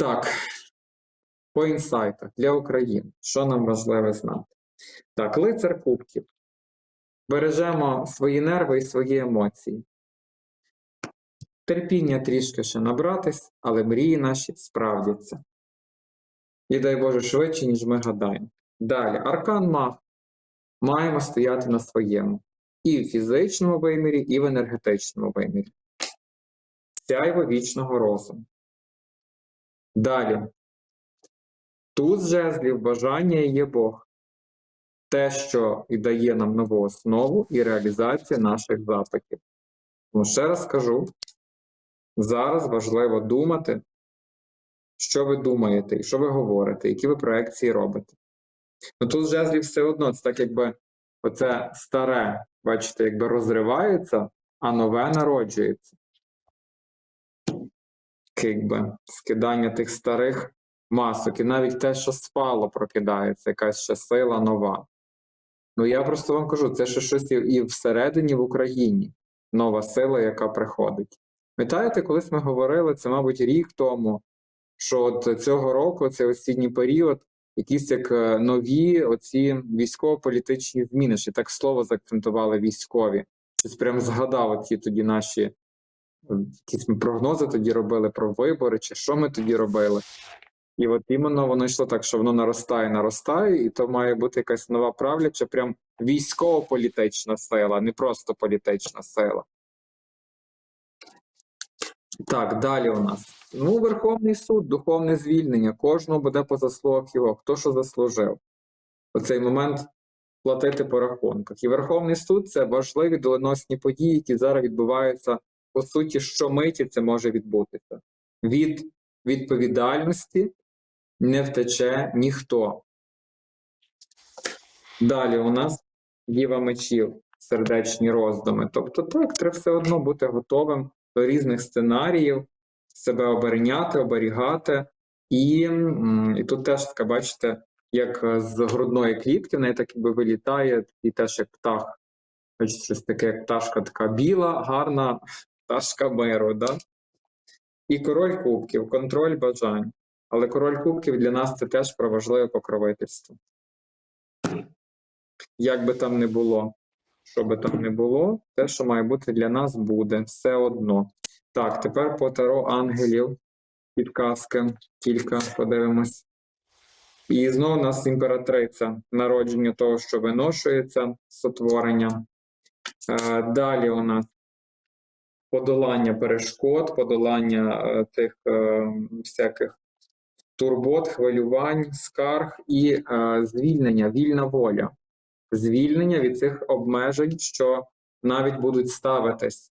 Так, по інсайтах для України. Що нам важливо знати? Так, лицар кубків. Бережемо свої нерви і свої емоції. Терпіння трішки ще набратись, але мрії наші справдяться. І дай Боже швидше, ніж ми гадаємо. Далі, аркан маг. Маємо стояти на своєму. І в фізичному вимірі, і в енергетичному вимірі. Сяйво вічного розуму. Далі. Туз жезлів, бажання є Бог. Те, що і дає нам нову основу і реалізація наших запитів. Тому ще раз скажу: зараз важливо думати, що ви думаєте, і що ви говорите, які ви проекції робите. Ну тут жезлів все одно, це так, якби оце старе, бачите, якби розривається, а нове народжується. Якби скидання тих старих масок, і навіть те, що спало, прокидається, якась ще сила нова. Ну я просто вам кажу, це ще щось і- всередині в Україні нова сила, яка приходить. Пам'ятаєте, колись ми говорили, це, мабуть, рік тому, що от цього року, цей осінній період, якісь як е, нові оці військово-політичні зміни, ще так слово заакцентували військові. Щось прям згадав ті тоді наші якісь ми прогнози тоді робили про вибори, чи що ми тоді робили. І от іменно воно йшло так, що воно наростає, наростає, і то має бути якась нова правляча, прям військово-політична сила, не просто політична сила. Так, далі у нас. Ну, Верховний суд, духовне звільнення. Кожного буде по заслугах його, хто що заслужив. Оцей момент платити по рахунках. І Верховний суд це важливі доленосні події, які зараз відбуваються. По суті, щомиті це може відбутися. Від відповідальності не втече ніхто. Далі у нас діва мечів, сердечні роздуми. Тобто, так, треба все одно бути готовим до різних сценаріїв, себе обороняти, оберігати. І, і тут теж така, бачите, як е, з грудної клітки, в неї так якби вилітає, і теж як птах. Бачите, щось таке, як пташка така біла, гарна пташка миру. Да? І король кубків, контроль бажань. Але король кубків для нас це теж про важливе покровительство. Як би там не було, що би там не було, те, що має бути для нас, буде все одно. Так, тепер по таро ангелів, підказки, кілька подивимось. І знову у нас імператриця, народження того, що виношується, сотворення. Е, Далі у нас подолання перешкод, подолання е, тих е, всяких турбот, хвилювань, скарг і е, звільнення, вільна воля. Звільнення від цих обмежень, що навіть будуть ставитись,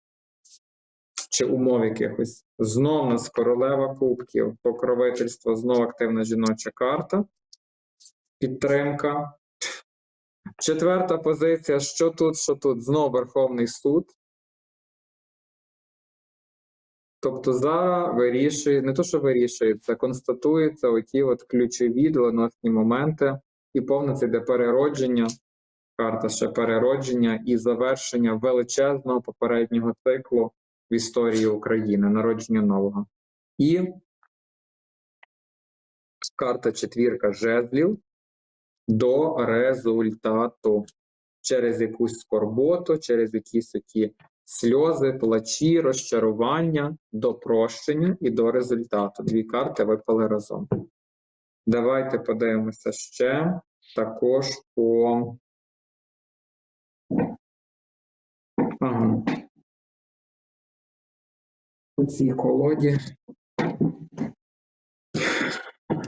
чи умов якихось. Знов нас королева кубків, покровительство, знов активна жіноча карта, підтримка. Четверта позиція: що тут, що тут? Знов Верховний суд. Тобто зараз вирішує, не то, що вирішується, констатуються оті от ключові доленосні моменти, і повністю йде переродження, карта ще переродження і завершення величезного попереднього циклу в історії України, народження нового. І карта четвірка жезлів до результату через якусь скорботу, через якісь такі сльози, плачі, розчарування до прощення і до результату. Дві карти випали разом. Давайте подивимося ще також по. Ага. У цій колоді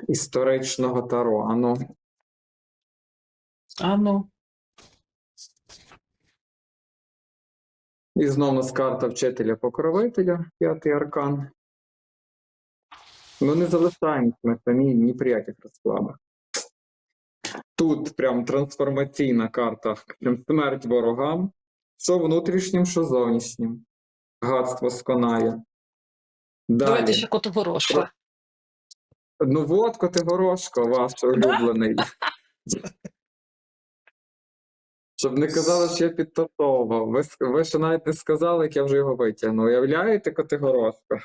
історичного таро. Ану, А І знову у нас карта вчителя-покровителя, п'ятий аркан. Ну, не залишаємось ми самі ні при яких розкладах. Тут прям трансформаційна карта, прям смерть ворогам, що внутрішнім, що зовнішнім. Гадство сконає. давайте Далі. ще Котогорошко. Ну от Котигорошко, ваш улюблений. Щоб не казали, що я підтасовував. Ви, ви ще навіть не сказали, як я вже його витягнув. Уявляєте Котигорошко?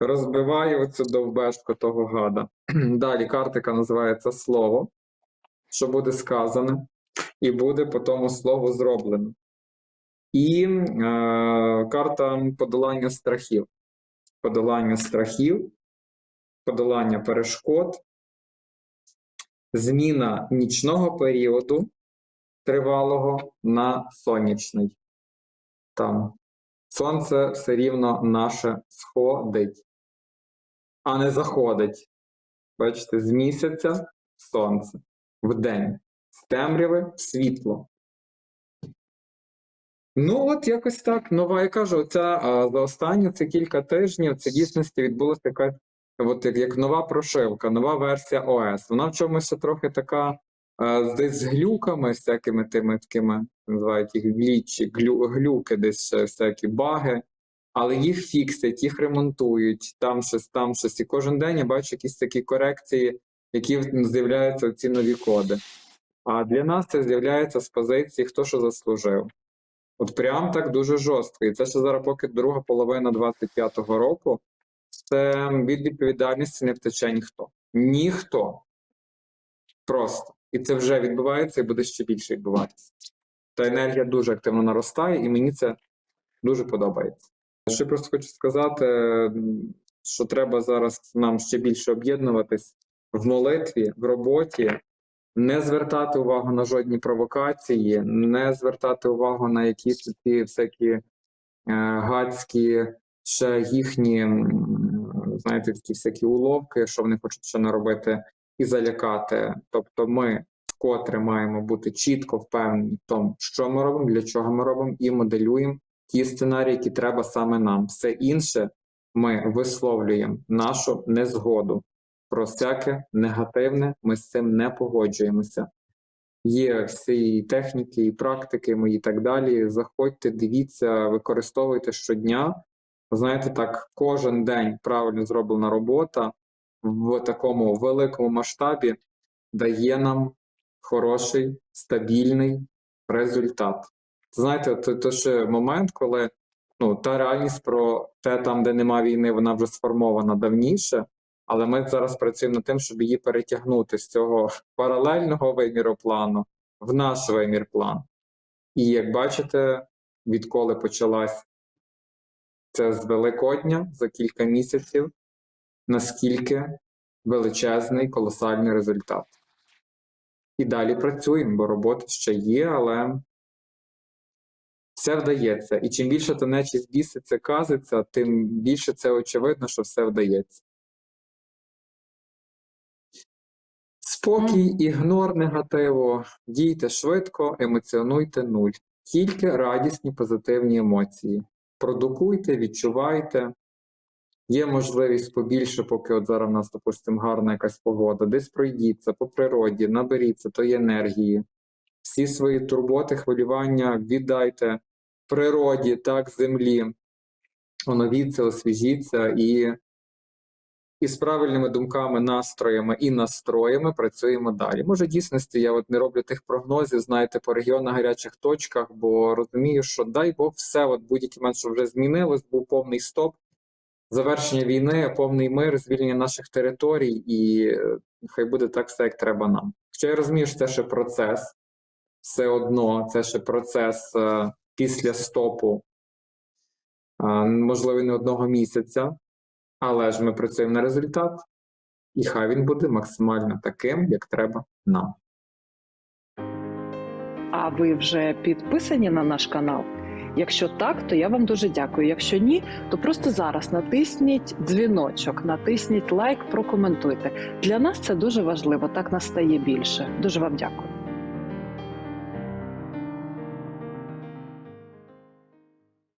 Розбиваю оцю довбешку того гада. Далі картика називається Слово, що буде сказане, і буде по тому слову зроблено. І е, карта подолання страхів. Подолання страхів, подолання перешкод, зміна нічного періоду тривалого на сонячний. Там сонце все рівно наше сходить, а не заходить. Бачите, з місяця сонце, в день, з темряви в світло. Ну, от якось так. Нова, я кажу, оця за останні це кілька тижнів, це дійсності відбулася якась от як, як нова прошивка, нова версія ОС. Вона в чомусь ще трохи така е, десь з глюками, всякими тими такими, називають їх глічі, глю, глюки, десь ще всякі баги, але їх фіксять, їх ремонтують, там щось, там щось. І кожен день я бачу якісь такі корекції, які з'являються ці нові коди. А для нас це з'являється з позиції хто що заслужив. От прям так дуже жорстко. І це ще зараз, поки друга половина 25-го року, від відповідальності не втече ніхто. Ніхто. Просто. І це вже відбувається і буде ще більше відбуватися. Та енергія дуже активно наростає, і мені це дуже подобається. Ще просто хочу сказати, що треба зараз нам ще більше об'єднуватись в молитві, в роботі, не звертати увагу на жодні провокації, не звертати увагу на якісь ці всякі е, гадські, ще їхні, знаєте, такі всякі уловки, що вони хочуть ще наробити і залякати. Тобто, ми вкотре маємо бути чітко впевнені в тому, що ми робимо, для чого ми робимо, і моделюємо ті сценарії, які треба саме нам. Все інше ми висловлюємо нашу незгоду про всяке негативне, ми з цим не погоджуємося. Є всі техніки, і практики і так далі. Заходьте, дивіться, використовуйте щодня. Знаєте, так, кожен день правильно зроблена робота в такому великому масштабі дає нам хороший, стабільний результат. Знаєте, це, ще момент, коли ну, та реальність про те, там, де нема війни, вона вже сформована давніше. Але ми зараз працюємо над тим, щоб її перетягнути з цього паралельного виміроплану в наш вимірплан. І як бачите, відколи почалась це з Великодня за кілька місяців, наскільки величезний колосальний результат. І далі працюємо, бо робота ще є, але все вдається. І чим більше та нечість біситься, казиться, тим більше це очевидно, що все вдається. Спокій, ігнор негативу, дійте швидко, емоціонуйте нуль. Тільки радісні позитивні емоції. Продукуйте, відчувайте. Є можливість побільше, поки от зараз в нас, допустимо, гарна якась погода. Десь пройдіться по природі, наберіться тої енергії. Всі свої турботи, хвилювання віддайте природі, так, землі. Оновіться, освіжіться і і з правильними думками, настроями і настроями працюємо далі. Може, дійсності я от не роблю тих прогнозів, знаєте, по регіонах гарячих точках, бо розумію, що дай Бог, все, от будь-який момент, що вже змінилось, був повний стоп, завершення війни, повний мир, звільнення наших територій, і е, хай буде так все, як треба нам. Хоча я розумію, що це ще процес, все одно, це ще процес е, після стопу, е, можливо, не одного місяця. Але ж ми працюємо на результат, і хай він буде максимально таким, як треба нам. А ви вже підписані на наш канал? Якщо так, то я вам дуже дякую. Якщо ні, то просто зараз натисніть дзвіночок, натисніть лайк, прокоментуйте. Для нас це дуже важливо. Так нас стає більше. Дуже вам дякую.